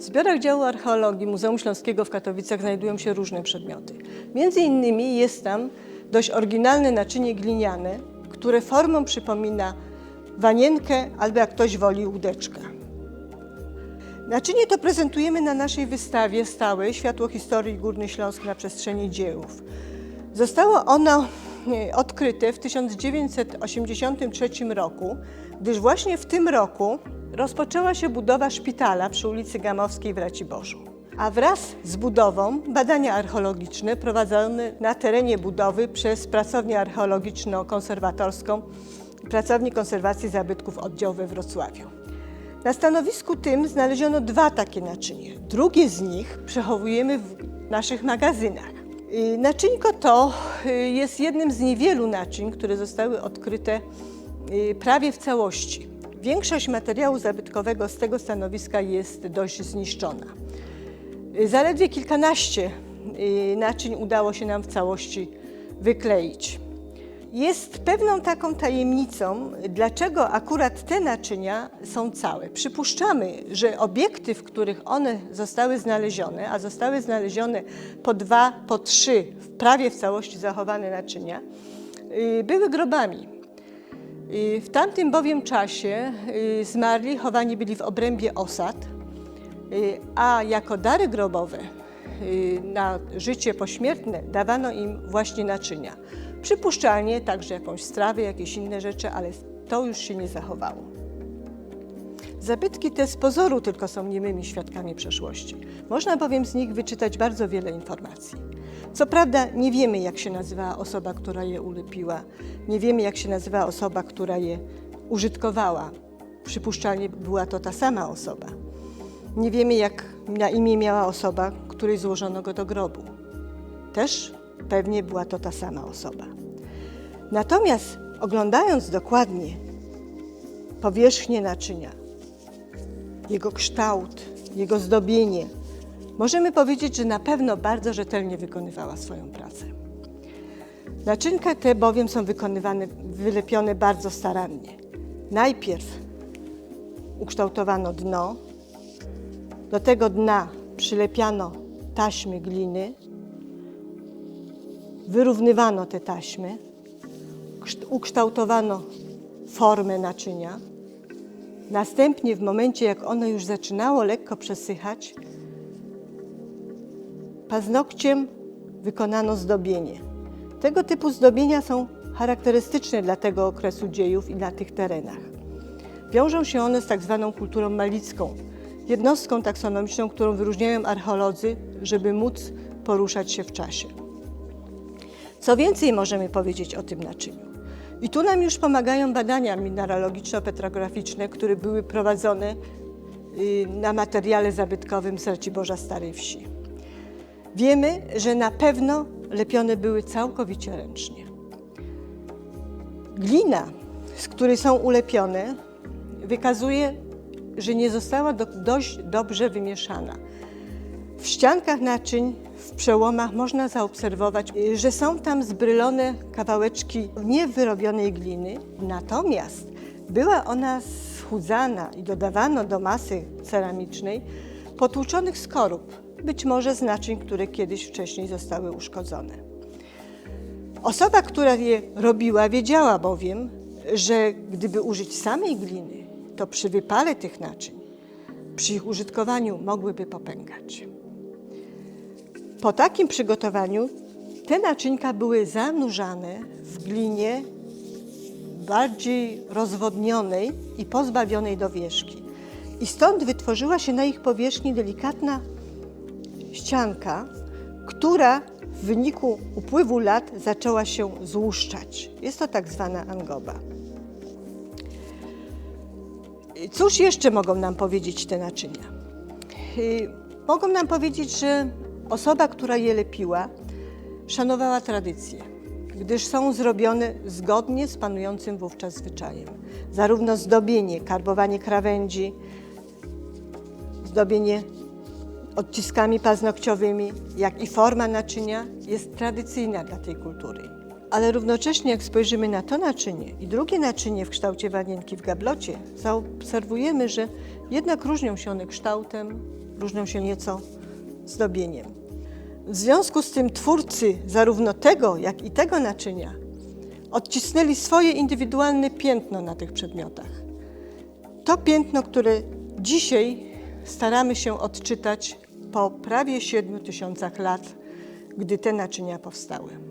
W zbiorach działu archeologii Muzeum Śląskiego w Katowicach znajdują się różne przedmioty. Między innymi jest tam dość oryginalne naczynie gliniane, które formą przypomina wanienkę albo jak ktoś woli łódeczkę. Naczynie to prezentujemy na naszej wystawie stałej Światło historii Górny Śląsk na przestrzeni dziejów. Zostało ono odkryte w 1983 roku, gdyż właśnie w tym roku rozpoczęła się budowa szpitala przy ulicy Gamowskiej w Raciborzu. A wraz z budową badania archeologiczne prowadzone na terenie budowy przez pracownię archeologiczno-konserwatorską Pracowni Konserwacji Zabytków Oddział we Wrocławiu. Na stanowisku tym znaleziono dwa takie naczynie. Drugie z nich przechowujemy w naszych magazynach. Naczynko to jest jednym z niewielu naczyń, które zostały odkryte y, prawie w całości. Większość materiału zabytkowego z tego stanowiska jest dość zniszczona. Y, Zaledwie kilkanaście y, naczyń udało się nam w całości wykleić. Jest pewną taką tajemnicą, dlaczego akurat te naczynia są całe. Przypuszczamy, że obiekty, w których one zostały znalezione, a zostały znalezione po dwa, po trzy, prawie w całości zachowane naczynia, y, były grobami. Y, W tamtym bowiem czasie y, zmarli chowani byli w obrębie osad, a jako dary grobowe na życie pośmiertne dawano im właśnie naczynia. Przypuszczalnie także jakąś strawę, jakieś inne rzeczy, ale to już się nie zachowało. Zabytki te z pozoru tylko są niemymi świadkami przeszłości. Można bowiem z nich wyczytać bardzo wiele informacji. Co prawda nie wiemy, jak się nazywała osoba, która je ulepiła, nie wiemy, jak się nazywała osoba, która je użytkowała. Przypuszczalnie była to ta sama osoba. Nie wiemy, jak na imię miała osoba, której złożono go do grobu. Też pewnie była to ta sama osoba. Natomiast oglądając dokładnie powierzchnię naczynia, jego kształt, jego zdobienie, możemy powiedzieć, że na pewno bardzo rzetelnie wykonywała swoją pracę. Naczynka te bowiem są wykonywane, wylepione bardzo starannie. Najpierw ukształtowano dno, do tego dna przylepiano taśmy gliny, wyrównywano te taśmy, kszt- ukształtowano formę naczynia. Następnie, w momencie jak ono już zaczynało lekko przesychać, paznokciem wykonano zdobienie. Tego typu zdobienia są charakterystyczne dla tego okresu dziejów i na tych terenach. Wiążą się one z tak zwaną kulturą malicką, jednostką taksonomiczną, którą wyróżniają archeolodzy, żeby móc poruszać się w czasie. Co więcej możemy powiedzieć o tym naczyniu? I tu nam już pomagają badania mineralogiczno-petrograficzne, które były prowadzone y, na materiale zabytkowym z Raciborza Starej Wsi. Wiemy, że na pewno lepione były całkowicie ręcznie. Glina, z której są ulepione, wykazuje, że nie została do, dość dobrze wymieszana. W ściankach naczyń, w przełomach można zaobserwować, y, że są tam zbrylone kawałeczki niewyrobionej gliny, natomiast była ona schudzana i dodawano do masy ceramicznej potłuczonych skorup, być może z naczyń, które kiedyś wcześniej zostały uszkodzone. Osoba, która je robiła, wiedziała bowiem, że gdyby użyć samej gliny, to przy wypale tych naczyń, przy ich użytkowaniu mogłyby popękać. Po takim przygotowaniu te naczynka były zanurzane w glinie bardziej rozwodnionej i pozbawionej dowieszki. I stąd wytworzyła się na ich powierzchni delikatna ścianka, która w wyniku upływu lat zaczęła się złuszczać. Jest to tak zwana angoba. Cóż jeszcze mogą nam powiedzieć te naczynia? Y, Mogą nam powiedzieć, że osoba, która je lepiła, szanowała tradycje, gdyż są zrobione zgodnie z panującym wówczas zwyczajem. Zarówno zdobienie, karbowanie krawędzi, zdobienie odciskami paznokciowymi, jak i forma naczynia jest tradycyjna dla tej kultury. Ale równocześnie, jak spojrzymy na to naczynie i drugie naczynie w kształcie wanienki w gablocie, zaobserwujemy, że jednak różnią się one kształtem, różnią się nieco zdobieniem. W związku z tym twórcy zarówno tego, jak i tego naczynia odcisnęli swoje indywidualne piętno na tych przedmiotach. To piętno, które dzisiaj staramy się odczytać po prawie 7 tysiącach lat, gdy te naczynia powstały.